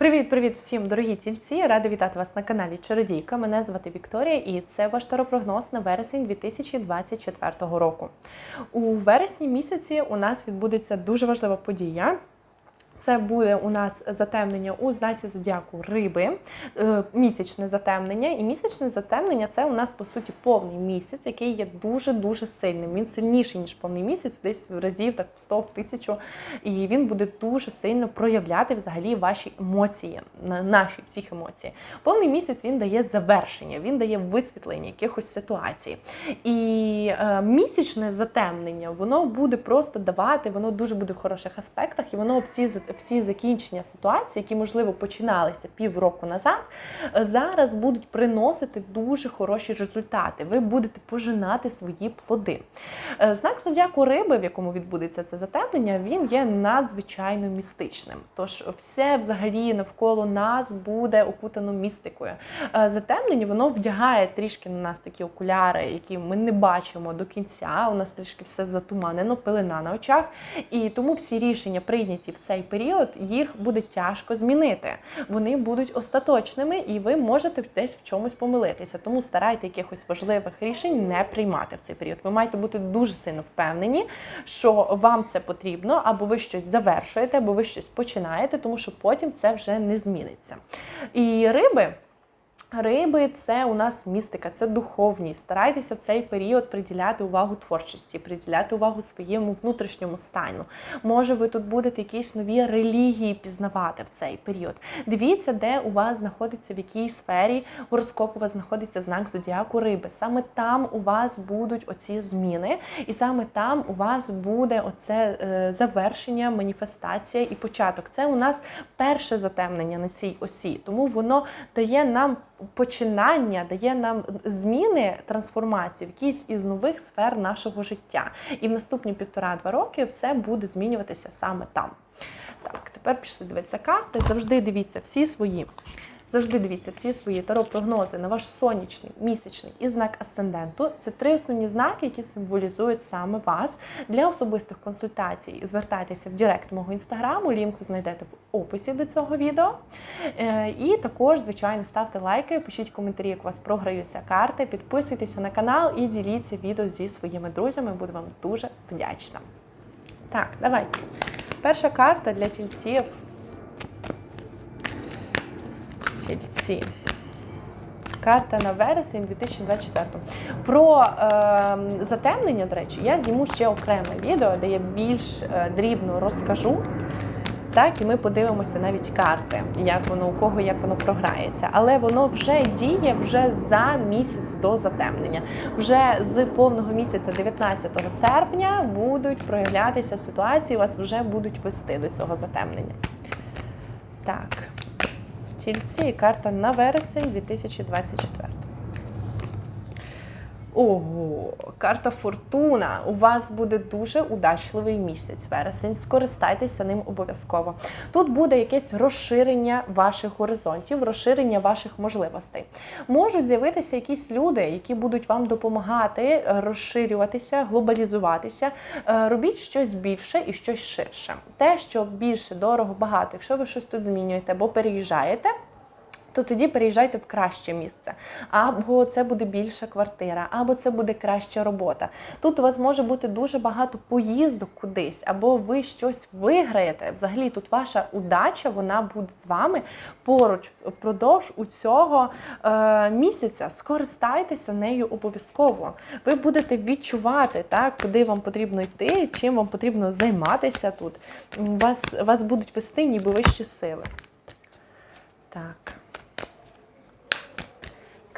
Привіт-привіт всім, дорогі тільці! Рада вітати вас на каналі Чародійка. Мене звати Вікторія, і це ваш таропрогноз на вересень 2024 року. У вересні місяці у нас відбудеться дуже важлива подія. Це буде у нас затемнення у знаці зодіаку риби, е, місячне затемнення. І місячне затемнення це у нас по суті повний місяць, який є дуже-дуже сильним. Він сильніший, ніж повний місяць, десь в разів так в 100, в тисячу. І він буде дуже сильно проявляти взагалі ваші емоції, наші всіх емоції. Повний місяць він дає завершення, він дає висвітлення якихось ситуацій. І е, місячне затемнення воно буде просто давати, воно дуже буде в хороших аспектах, і воно всі всі закінчення ситуації, які можливо починалися півроку назад, зараз будуть приносити дуже хороші результати. Ви будете пожинати свої плоди. Е, Знак зодіаку риби, в якому відбудеться це затемнення, він є надзвичайно містичним. Тож все взагалі навколо нас буде окутано містикою. Е, Затемнення воно вдягає трішки на нас такі окуляри, які ми не бачимо до кінця. У нас трішки все затуманено, пилина на очах. І тому всі рішення прийняті в цей період, їх буде тяжко змінити. Вони будуть остаточними, і ви можете десь в чомусь помилитися. Тому старайте якихось важливих рішень не приймати в цей період. Ви маєте бути дуже сильно впевнені, що вам це потрібно, або ви щось завершуєте, або ви щось починаєте, тому що потім це вже не зміниться. І риби. Риби це у нас містика, це духовність. Старайтеся в цей період приділяти увагу творчості, приділяти увагу своєму внутрішньому стану. Може, ви тут будете якісь нові релігії пізнавати в цей період. Дивіться, де у вас знаходиться в якій сфері гороскопу у вас знаходиться знак зодіаку риби. Саме там у вас будуть оці зміни, і саме там у вас буде оце е, завершення, маніфестація і початок. Це у нас перше затемнення на цій осі, тому воно дає нам починання, дає нам зміни, трансформації в якійсь із нових сфер нашого життя. І в наступні півтора-два роки все буде змінюватися саме там. Так, тепер пішли дивитися карти. Завжди дивіться всі свої. Завжди дивіться всі свої таро-прогнози на ваш сонячний, місячний і знак асценденту. Це три основні знаки, які символізують саме вас. Для особистих консультацій звертайтеся в Директ мого інстаграму. Лінк ви знайдете в описі до цього відео. Е, І також, звичайно, ставте лайки, пишіть коментарі, як у вас програються карти, підписуйтеся на канал і діліться відео зі своїми друзями. Буду вам дуже вдячна. Так, давайте. Перша карта для тільців. Тільці. Карта на вересень 2024. Про е, затемнення, до речі, я зніму ще окреме відео, де я більш е, дрібно розкажу. Так, і ми подивимося навіть карти, як воно у кого як воно програється. Але воно вже діє вже за місяць до затемнення. Вже з повного місяця, 19 серпня, будуть проявлятися ситуації, вас вже будуть вести до цього затемнення. Так. Тільці карта на вересень 2024. Ого, карта Фортуна. У вас буде дуже удачливий місяць, вересень. Скористайтеся ним обов'язково. Тут буде якесь розширення ваших горизонтів, розширення ваших можливостей. Можуть з'явитися якісь люди, які будуть вам допомагати е, розширюватися, глобалізуватися. Е, Робіть щось більше і щось ширше. Те, що більше, дорого, багато. Якщо ви щось тут змінюєте або переїжджаєте то тоді переїжджайте в краще місце. Або це буде більша квартира, або це буде краща робота. Тут у вас може бути дуже багато поїздок кудись, або ви щось виграєте. Взагалі, тут ваша удача вона буде з вами поруч впродовж у цього е, місяця. Скористайтеся нею обов'язково. Ви будете відчувати, так, куди вам потрібно йти, чим вам потрібно займатися тут. Вас, вас будуть вести ніби вищі сили. Так.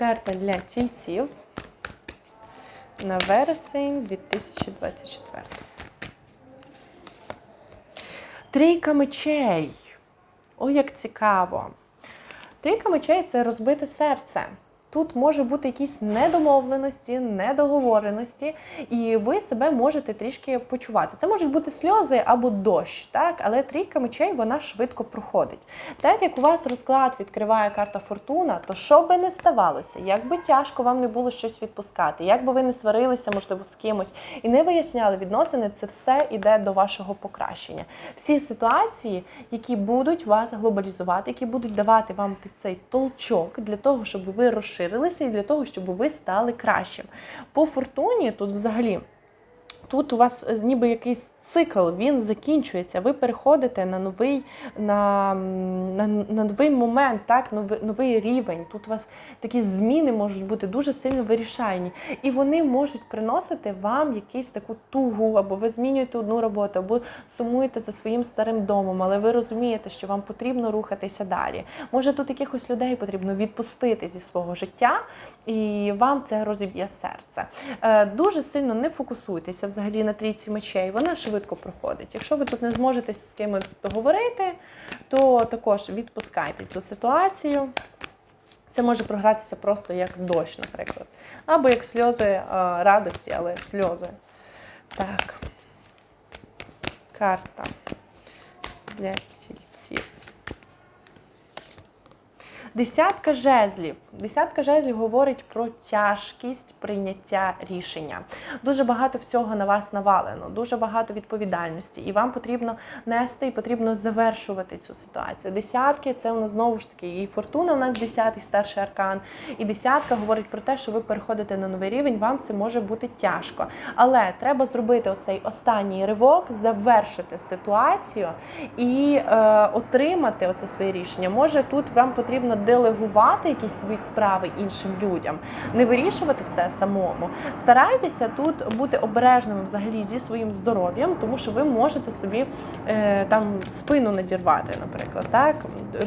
Карта для тільців на вересень 2024. Трійка мечей. О, як цікаво. Трійка мечей це розбите серце. Тут може бути якісь недомовленості, недоговореності, і ви себе можете трішки почувати. Це можуть бути сльози або дощ, так, але трійка мечей вона швидко проходить. Так як у вас розклад відкриває карта Фортуна, то що би не ставалося, як би тяжко вам не було щось відпускати, як би ви не сварилися, можливо, з кимось і не виясняли відносини, це все йде до вашого покращення. Всі ситуації, які будуть вас глобалізувати, які будуть давати вам цей толчок для того, щоб ви розширилися і для того, щоб ви стали кращим. По фортуні тут взагалі. Тут у вас е, ніби якийсь цикл, він закінчується. Ви переходите на новий на, на, на новий момент, так, новий, новий рівень. Тут у вас такі зміни можуть бути дуже сильно вирішальні. І вони можуть приносити вам якусь таку тугу, або ви змінюєте одну роботу, або сумуєте за своїм старим домом, але ви розумієте, що вам потрібно рухатися далі. Може, тут якихось людей потрібно відпустити зі свого життя, і вам це розіб'є серце. Е, Дуже сильно не фокусуйтеся взагалі на трійці мечей. Вона швидко проходить. Якщо ви тут не зможете з кимось договорити, то також відпускайте цю ситуацію. Це може програтися просто як дощ, наприклад. Або як сльози е, радості, але сльози. Так. Карта для тільців. Десятка жезлів. Десятка жезлів говорить про тяжкість прийняття рішення. Дуже багато всього на вас навалено, дуже багато відповідальності, і вам потрібно нести і потрібно завершувати цю ситуацію. Десятки це у нас знову ж таки і фортуна. У нас десятий старший аркан. І десятка говорить про те, що ви переходите на новий рівень. Вам це може бути тяжко. Але треба зробити оцей останній ривок, завершити ситуацію і е, отримати оце своє рішення. Може тут вам потрібно делегувати якісь свої справи іншим людям, не вирішувати все самому. Старайтеся тут бути обережними взагалі зі своїм здоров'ям, тому що ви можете собі е, там спину надірвати, наприклад. Так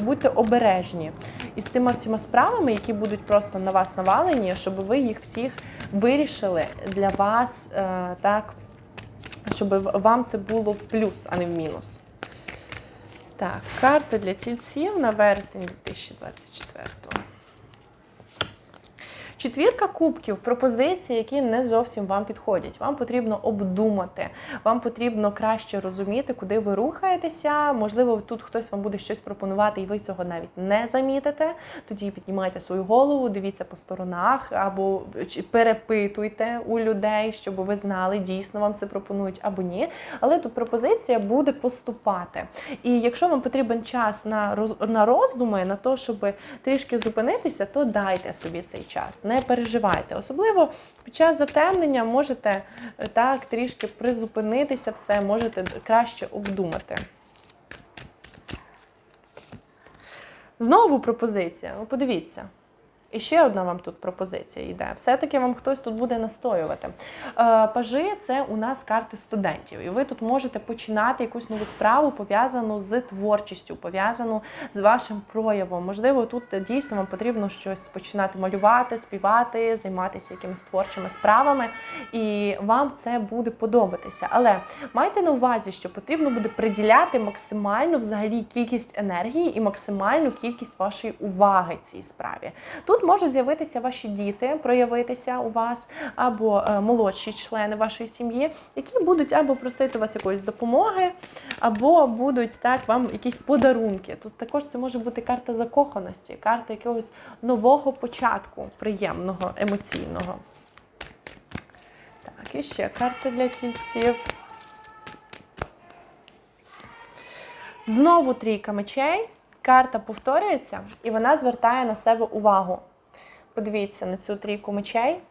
будьте обережні із тими всіма справами, які будуть просто на вас навалені, щоб ви їх всіх вирішили для вас е, так, щоб вам це було в плюс, а не в мінус. Так, карта для тільців на вересень 2024. Четвірка кубків пропозиції, які не зовсім вам підходять. Вам потрібно обдумати, вам потрібно краще розуміти, куди ви рухаєтеся. Можливо, тут хтось вам буде щось пропонувати, і ви цього навіть не замітите. Тоді піднімайте свою голову, дивіться по сторонах або перепитуйте у людей, щоб ви знали, дійсно вам це пропонують або ні. Але тут пропозиція буде поступати. І якщо вам потрібен час на роз на роздуми, на те, щоб трішки зупинитися, то дайте собі цей час не переживайте. Особливо під час затемнення можете е, так трішки призупинитися, все, можете краще обдумати. Знову пропозиція. Ну, подивіться. І ще одна вам тут пропозиція йде. Все-таки вам хтось тут буде настоювати. Е, пажи це у нас карти студентів, і ви тут можете починати якусь нову справу, пов'язану з творчістю, пов'язану з вашим проявом. Можливо, тут дійсно вам потрібно щось починати малювати, співати, займатися якимись творчими справами, і вам це буде подобатися. Але майте на увазі, що потрібно буде приділяти максимальну взагалі кількість енергії і максимальну кількість вашої уваги цій справі. Тут можуть з'явитися ваші діти, проявитися у вас, або е, молодші члени вашої сім'ї, які будуть або просити вас якоїсь допомоги, або будуть так вам якісь подарунки. Тут також це може бути карта закоханості, карта якогось нового початку, приємного, емоційного. Так, і ще карта для тільців. Знову трійка мечей. Карта повторюється, і вона звертає на себе увагу. Подивіться на цю трійку мечей.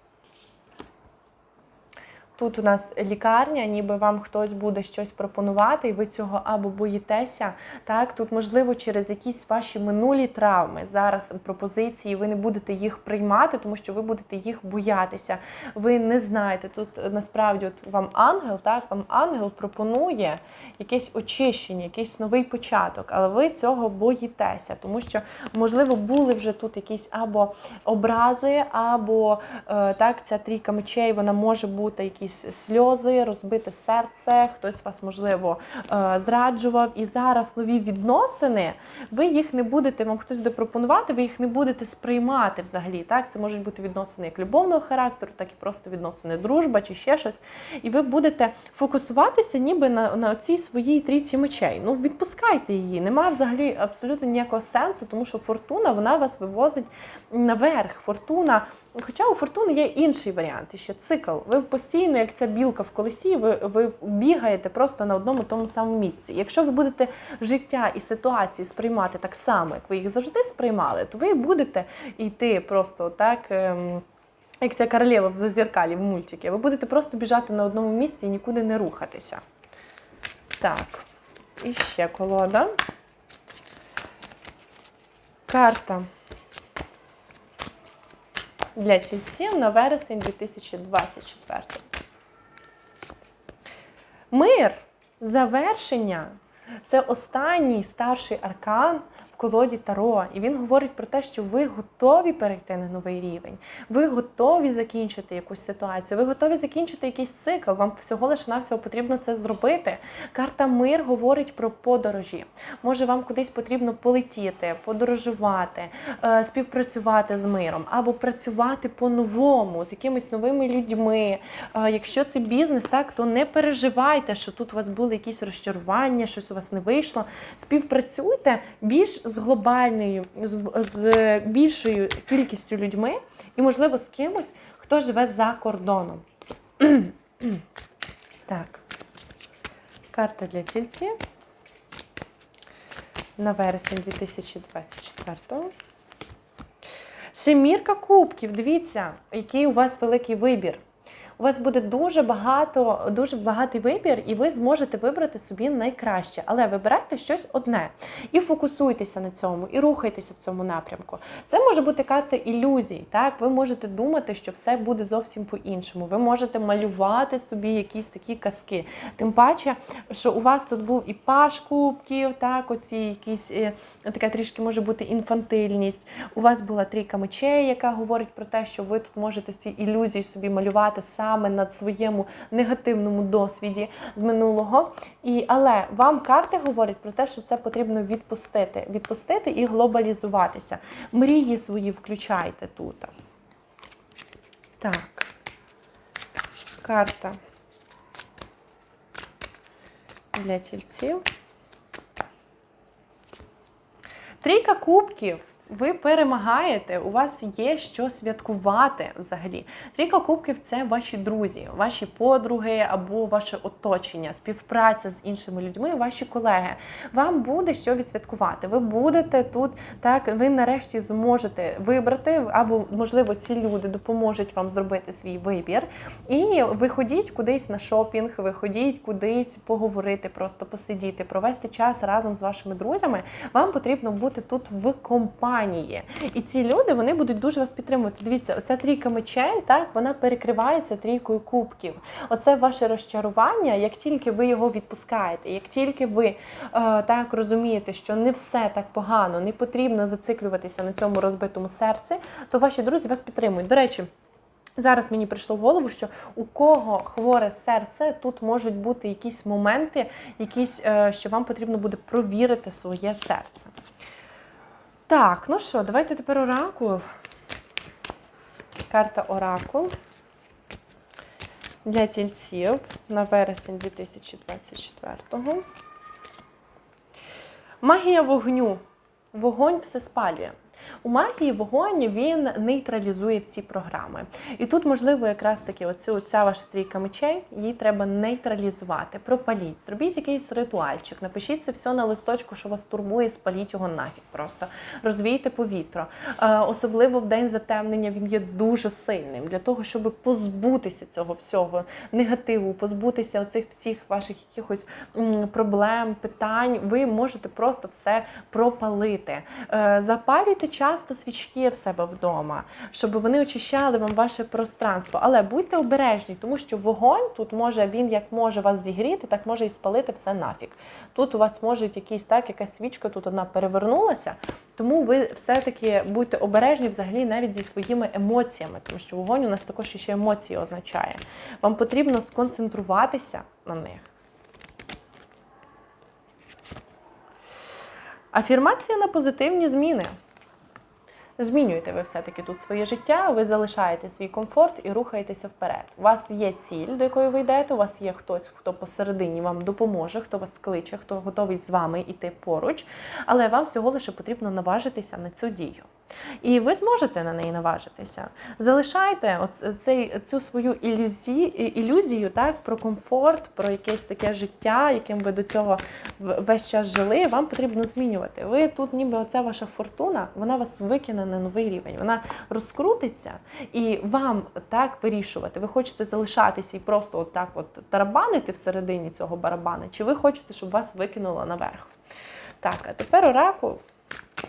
Тут у нас лікарня, ніби вам хтось буде щось пропонувати, і ви цього або боїтеся. Так, тут, можливо, через якісь ваші минулі травми. Зараз пропозиції, ви не будете їх приймати, тому що ви будете їх боятися. Ви не знаєте. Тут насправді от вам ангел, так, вам ангел пропонує якесь очищення, якийсь новий початок, але ви цього боїтеся, тому що, можливо, були вже тут якісь або образи, або е, так, ця трійка мечей, вона може бути якісь якісь сльози, розбите серце, хтось вас, можливо, е, зраджував. І зараз нові відносини, ви їх не будете, вам хтось буде пропонувати, ви їх не будете сприймати взагалі. Так, Це можуть бути відносини як любовного характеру, так і просто відносини дружба чи ще щось. І ви будете фокусуватися ніби на, на цій своїй трійці мечей. Ну, відпускайте її. Немає взагалі абсолютно ніякого сенсу, тому що фортуна вона вас вивозить наверх. Фортуна, хоча у фортуни є інший варіант, ще цикл. Ви постійно, як ця білка в колесі, ви, ви бігаєте просто на одному тому самому місці. Якщо ви будете життя і ситуації сприймати так само, як ви їх завжди сприймали, то ви будете йти просто так. ем, Як ця королева в зазіркалі в мультики, ви будете просто біжати на одному місці і нікуди не рухатися. Так, і ще колода. Карта для тільців на вересень 2024. Мир, завершення це останній старший аркан колоді Таро. І він говорить про те, що ви готові перейти на новий рівень, ви готові закінчити якусь ситуацію, ви готові закінчити якийсь цикл. Вам всього лише навсього потрібно це зробити. Карта мир говорить про подорожі. Може, вам кудись потрібно полетіти, подорожувати, е, співпрацювати з миром або працювати по-новому з якимись новими людьми. Е, Якщо це бізнес, так то не переживайте, що тут у вас були якісь розчарування, щось у вас не вийшло. Співпрацюйте більш з глобальною, з, з більшою кількістю людьми і, можливо, з кимось, хто живе за кордоном. так. Карта для тільців на вересень 2024. Семірка кубків. Дивіться, який у вас великий вибір. У вас буде дуже багато, дуже багатий вибір, і ви зможете вибрати собі найкраще. Але вибирайте щось одне і фокусуйтеся на цьому, і рухайтеся в цьому напрямку. Це може бути карта ілюзій. Так, ви можете думати, що все буде зовсім по-іншому. Ви можете малювати собі якісь такі казки. Тим паче, що у вас тут був і паш кубків, так, оці якісь е, така трішки може бути інфантильність. У вас була трійка мечей, яка говорить про те, що ви тут можете ці ілюзії собі малювати саме над своєму негативному досвіді з минулого. І, але вам карти говорять про те, що це потрібно відпустити. Відпустити і глобалізуватися. Мрії свої включайте тут. Так. Карта для тільців. Трійка кубків. Ви перемагаєте, у вас є що святкувати взагалі. Трійка кубків це ваші друзі, ваші подруги або ваше оточення, співпраця з іншими людьми, ваші колеги. Вам буде що відсвяткувати. Ви будете тут, так ви нарешті зможете вибрати, або, можливо, ці люди допоможуть вам зробити свій вибір. І виходіть кудись на шопінг, виходіть кудись поговорити, просто посидіти, провести час разом з вашими друзями. Вам потрібно бути тут в компанії. І ці люди вони будуть дуже вас підтримувати. Дивіться, оця трійка мечей, так вона перекривається трійкою кубків. Оце ваше розчарування, як тільки ви його відпускаєте, як тільки ви е, так розумієте, що не все так погано, не потрібно зациклюватися на цьому розбитому серці, то ваші друзі вас підтримують. До речі. Зараз мені прийшло в голову, що у кого хворе серце, тут можуть бути якісь моменти, якісь, е, що вам потрібно буде провірити своє серце. Так, ну що, давайте тепер оракул. Карта Оракул для тільців на вересень 2024-го. Магія вогню. Вогонь все спалює. У магії вогонь він нейтралізує всі програми. І тут, можливо, якраз таки оцю, ця ваша трійка мечей, її треба нейтралізувати. Пропаліть, зробіть якийсь ритуальчик, напишіть це все на листочку, що вас турбує, спаліть його нафіг просто. Розвійте повітря. Е, особливо в день затемнення він є дуже сильним для того, щоб позбутися цього всього негативу, позбутися оцих всіх ваших якихось проблем, питань. Ви можете просто все пропалити. Е, запалюйте часто свічки в себе вдома, щоб вони очищали вам ваше пространство. Але будьте обережні, тому що вогонь тут може, він як може вас зігріти, так може і спалити все нафіг. Тут у вас може якийсь так, якась свічка, тут одна перевернулася, Тому ви все-таки будьте обережні взагалі навіть зі своїми емоціями, тому що вогонь у нас також ще емоції означає. Вам потрібно сконцентруватися на них. Афірмація на позитивні зміни. Змінюєте ви все-таки тут своє життя, ви залишаєте свій комфорт і рухаєтеся вперед. У вас є ціль, до якої ви йдете, у вас є хтось, хто посередині вам допоможе, хто вас кличе, хто готовий з вами йти поруч, але вам всього лише потрібно наважитися на цю дію. І ви зможете на неї наважитися. Залишайте оц- цей, цю свою ілюзію, ілюзію так, про комфорт, про якесь таке життя, яким ви до цього весь час жили. Вам потрібно змінювати. Ви тут, ніби оця ваша фортуна, вона вас викине на новий рівень. Вона розкрутиться і вам так вирішувати. Ви хочете залишатися і просто от так от тарабанити всередині цього барабана, чи ви хочете, щоб вас викинуло наверх? Так, а тепер оракул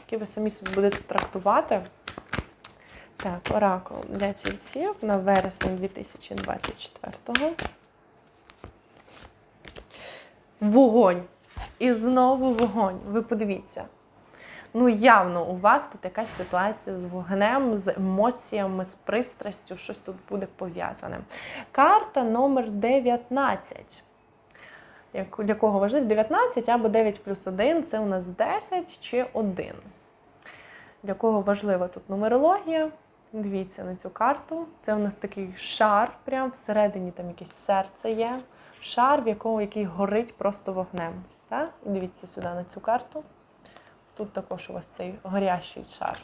які ви самі собі будете трактувати. Так, оракул для тільців на вересень 2024-го. Вогонь. І знову вогонь. Ви подивіться. Ну, явно у вас тут якась ситуація з вогнем, з емоціями, з пристрастю, щось тут буде пов'язане. Карта номер 19 як- для кого важливо 19 або 9 плюс 1 це у нас 10 чи 1. Для кого важлива тут нумерологія? Дивіться на цю карту. Це у нас такий шар, прям всередині там якесь серце є. Шар, в якого який горить просто вогнем. Так? Дивіться сюди на цю карту. Тут також у вас цей горящий шар.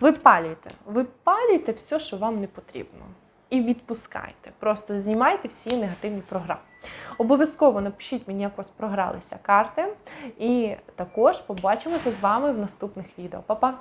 Випалюйте, випалюйте все, що вам не потрібно. І відпускайте. Просто знімайте всі негативні програми. Обов'язково напишіть мені, як у вас програлися карти. І також побачимося з вами в наступних відео. Па-па!